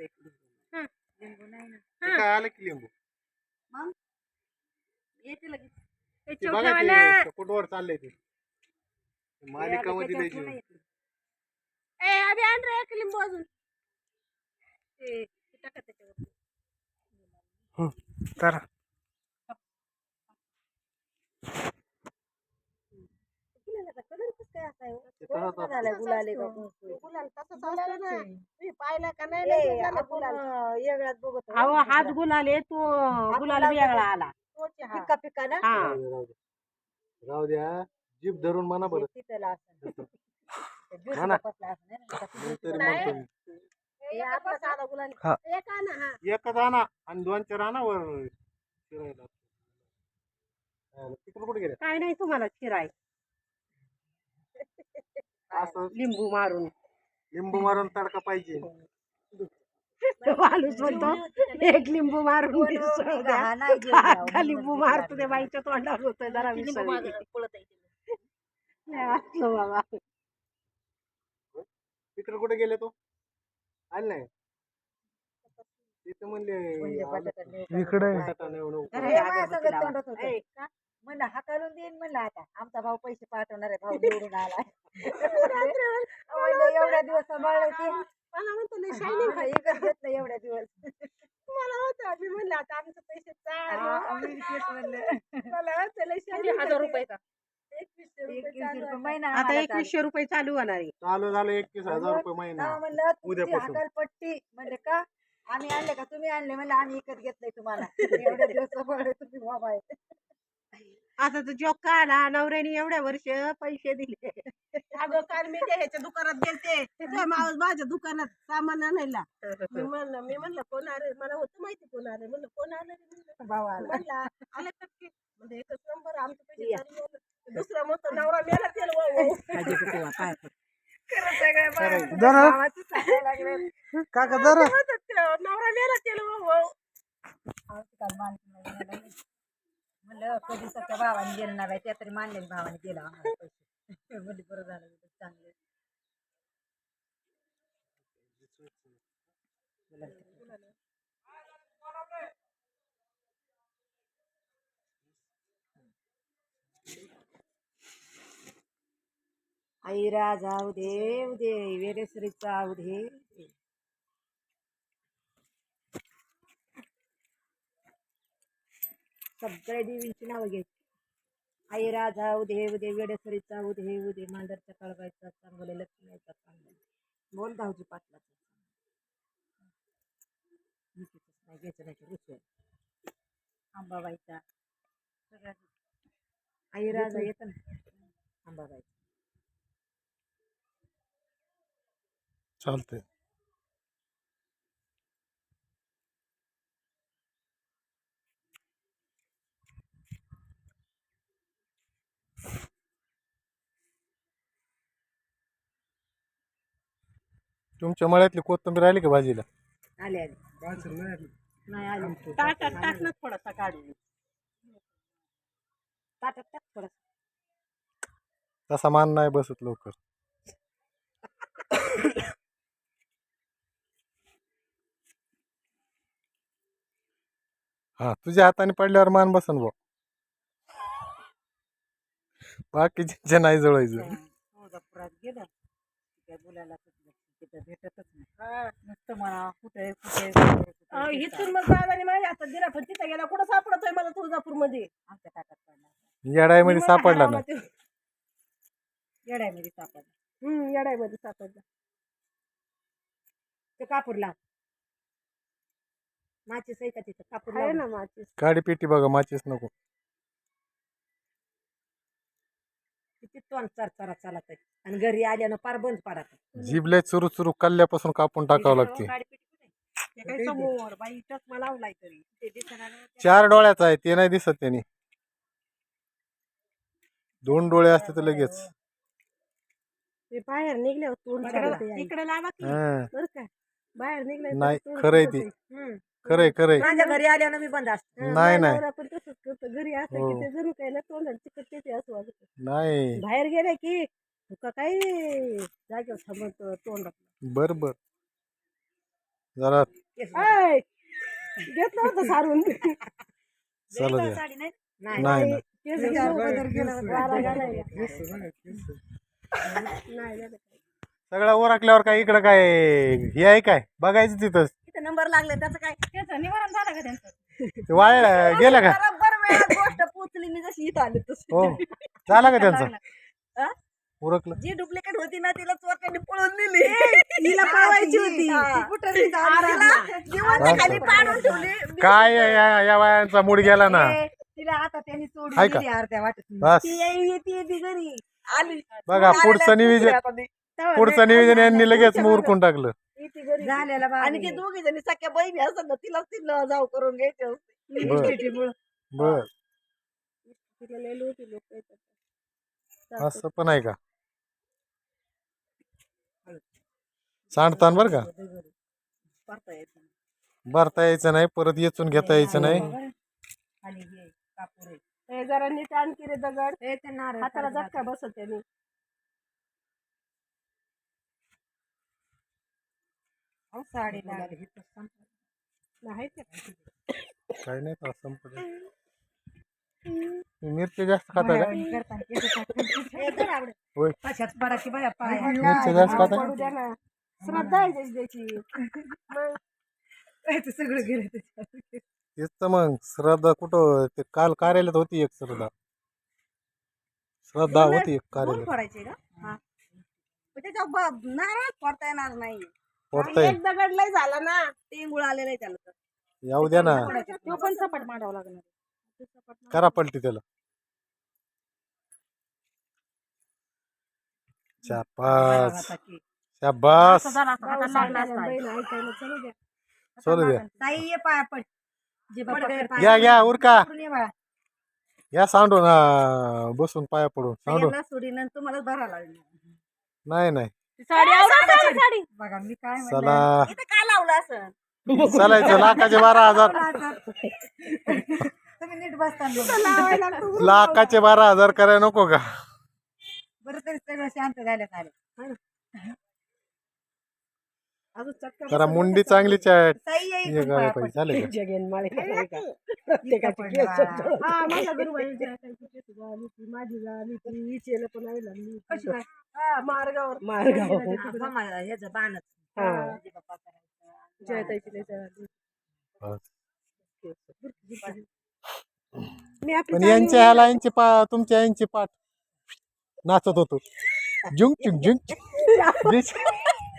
एक. लिंबू नाही ना. ते काय आलं की लिंबू? मग? येते लगेच. ते ते बघा चौथ्यावाला ते कुठवर चाललंय ते. मालिकामध्ये येते. ए अभि आण रे एक लिंबू अजून. ते ते टाका त्याच्यावर तर गुलालाचा कलर कसं काय असा आहे हो? ते कोणता तसाच झालाय. गुलाल का कुंकू? असतं ना तुम्ही पाहिलं का नाही लय गुलाल आहे, गुलाल बघत. अहो हाच. गुलाल आहे तो गुलाल वेगळा. आला तोच हा. पिका पिका ना हा राहू द्या, जीप धरून म्हणा बरं हे तिथलं असं. हा ना. तरी. म्हणतो मी. हे हा. हा एकच आणा आणि दोन चार आणा वर शिरायला हा, तिकडे कुठे गेले काय नाही तुम्हाला चिराय असं लिंबू मारून लिंबू मारून तडका पाहिजे माणूस म्हणतो एक लिंबू मारून मिसळ द्या. हा, हा, लिंबू मारतो त्या बाईच्या तोंडावर होतोय जरा मिसळ दे. बाबा तिकडे कुठे गेले तो आले नाही तिथं म्हणले? इकडे. अरे, हे अगरबत्ती लावा. होतं. ए, म्हणलं हाकालून देईन म्हणलं आता. आमचा भाऊ पैसे पाठवणार आहे भाऊ निवडून आलाय म्हणलं एवढ्या दिवस सांभाळले ते मला म्हणतो लय शायनिंग हा, इकत घेतलं एवढ्या दिवस. मला होतं मी म्हणलं आता आमचं पैसे हा, चालू आम्ही तेच म्हणलं. मला होतं लय हजार रुपये एकवीसशे रुपये एकवीसशे चालू रुपये आहे. महिना आता आम्हाला एकवीसशे रुपये चालू होणार आहे. चालू झालं एकवीस हजार रुपये महिना. चालू. हा, म्हणलं तुमची उद्यापासून. हकालपट्टी म्हणले का? आम्ही आणले का? तुम्ही आणले. म्हणलं आम्ही विकत घेतलंय तुम्हाला. एवढ्या दिवस सांभाळले तुम्ही बाबा आता तर जॉब का आला नवऱ्याने एवढ्या वर्ष पैसे दिले. अगं काल मी ते ह्याच्या दुकानात गेलते. तिथं मावस माझ्या दुकानात सामान आणायला. मी म्हणलं मी म्हणलं कोण आले? मला होतं माहिती कोण आले. म्हणलं कोण आले? म्हणलं? भावा आला. म्हणला आले तर की म्हणजे एकच नंबर आमचे पैसे. दुसरा म्हणतो नवरा मेला लागले. काका नवरा मेला तेल म्हणलं कधी सगळ्या भावाने गेलं नाही बाई, त्या तरी मानले भावाने गेला आम्हाला पैसे. म्हणजे बरं झालं उलट चांगलं. आई राजा उदे उदे वेरेश्वरीचा उदे सगळ्या देवींची नावं घ्यायची. आई राजा उदे उदे वेडेश्वरीचा उदे उदे मांडरच्या कळबायचा चांगले लक्ष्मीचा चांगला. बोल धावजी पाटलाचा. नाही घ्यायचं नाही रुसवे अंबाबाईचा सगळ्या आई राजा येतं ना? अंबाबाई चालतंय. तुमच्या मळ्यातली कोथिंबीर आली का भाजीला आले आले नाही आले ताटात टाक ना थोडासा काढून ताटात टाक थोडं तसा मान नाही बसत लवकर हा तुझ्या हाताने पडल्यावर मान बसन भाऊ बाकीचे नाही जवळायचं तुळजापुरात गेलं त्या मुलाला तिथं भेटतच नाही. नुसतं म्हणा कुठे कुठे कुठे इथून मग दादाने माझ्या हातात दिला पण तिथं गेला कुठं सापडतोय मला आमच्या पडला. सापडला ना? येड्यामध्ये सापडला. हम्म सापडला. ते कापूर लाव. माचीस आहे का तिथं? कापूर आहे लाव ना माझी पेटी बघा माचीस नको. किती तोंड चार चारा चालत आहे आणि घरी आल्यानं पार बंद पडत जीभले चुरू चुरू कल्ल्यापासून कापून टाकावं लागते. ते काही समोर बाई चष्मा लावलाय तरी. ते दिसणार नाही. चार डोळ्याचा आहे ते नाही दिसत त्यांनी. दोन डोळे असते तर लगेच. ते बाहेर निघल्यावर तोंड. इकडे लावा की. हा. बरं का? बाहेर निघलं नाही, खरंय ते. खरंय खरंय माझ्या घरी आल्यानं मी बंद असते. नाही, नाही. पण तसंच करतो. घरी असं हो. की ते जरूर काय ना तोंडाला चिकट ते असं वाटत नाही. बाहेर गेले की तुका काय जागेवर थांबत तोंड बर बर. जरा ऐ, घेतलं होतं सारून. चालू द्या. नाही? नाही. नाही केस घेऊन बदल केलं होतं. वारा घालायला. नाही, नाही. सगळं ओरखल्यावर काय इकडं काय हे आहे काय? बघायचं तिथंच तिथे नंबर लागले त्याचं काय? त्याचं निवारण झालं का त्यांचं? ते वाया गेलं का? बरोबर वेळात गोष्ट पोचली मी जशी इथं आली तशी. हो. झालं का त्यांचं? हा? उरकलं. जी डुप्लिकेट होती ना तिला चोरट्याने पळून दिली हिला पळवायची होती. ती कुठं ती तिला. जिवंत खाली पाडून ठेवली. काय या- या या वयांचा मूड गेला ना? तिला आता त्यांनी सोडून हाय का? दिली अर्ध्या वाटत. बस. ती येई- ती येते घरी. आली. बघा पुढचं नियोजन तेव्हा पुढचं नियोजन यांनी लगेच उरकून टाकलं. येते घरी झालेला. आणि ते दोघी जणी सख्या बहिणी असतात ना तिला तिला जाऊ करून घ्यायचे असते. बर. बर. तिला लय लोटी लोक येतात. असं पण आहे का? सांडतान बरं का? करता येत नाही. भरता यायचं नाही परत येचून घेता यायचं नाही. खाली हे कापूर आहे. जरा नीट आणखी रे दगड. हे ते नारळ हाताला. झटका बसत अहो. नाही ते काही नाही तर संपत मिरची जास्त खाता का. होय. मिरची जास्त खाता श्रद्धा आहे त्याची त्याची. ते सगळं गेलं त्याच्यात. तेच तर मग. श्रद्धा कुठं? ते काल कार्यालयात होती एक श्रद्धा. श्रद्धा होती एक दोन कार्यालयात. फोडायचे का हा. पण त्याच्या ब- नारळ फोडता येणार नाही. पोटता एक दगड लय झाला ना टिंगुळ आलेलं आहे त्याला तर. येऊ द्या ना. तो पण सपाट मांडावा लागणार. करा पलटी त्याला. शाबास. शाबास. चलू द्या. चलू ये घ्या उरका. ये बाळा. या सांडून हा, बसून पाया पडून सांडून तुम्हाला भरा लागली नाही नाही. साडी साडी? बघा मी काय म्हणलं. चला. इथं का लावलं असं? चालायचं लाखाचे बारा हजार. तुम्ही नीट बसता लाखाचे बारा हजार करायला नको का? बरं तरी सगळं शांत झालं आले जरा मुंडी चांगली चा- ताई ये इकडून करायला पाया पाहिजे झाले का? जगेन माळी इथं पडलं बाळा. माझ्या गुरुबाईची ऐकायची केस झाली ती माझी झाली ती विचेला पण आहे? हा मार्गावर. मार्गावर. मी आपली पण यांच्या ह्याला यांची पा तुमच्या यांची पाठ नाचत होतो जुंग चुंग जुंग चुंग.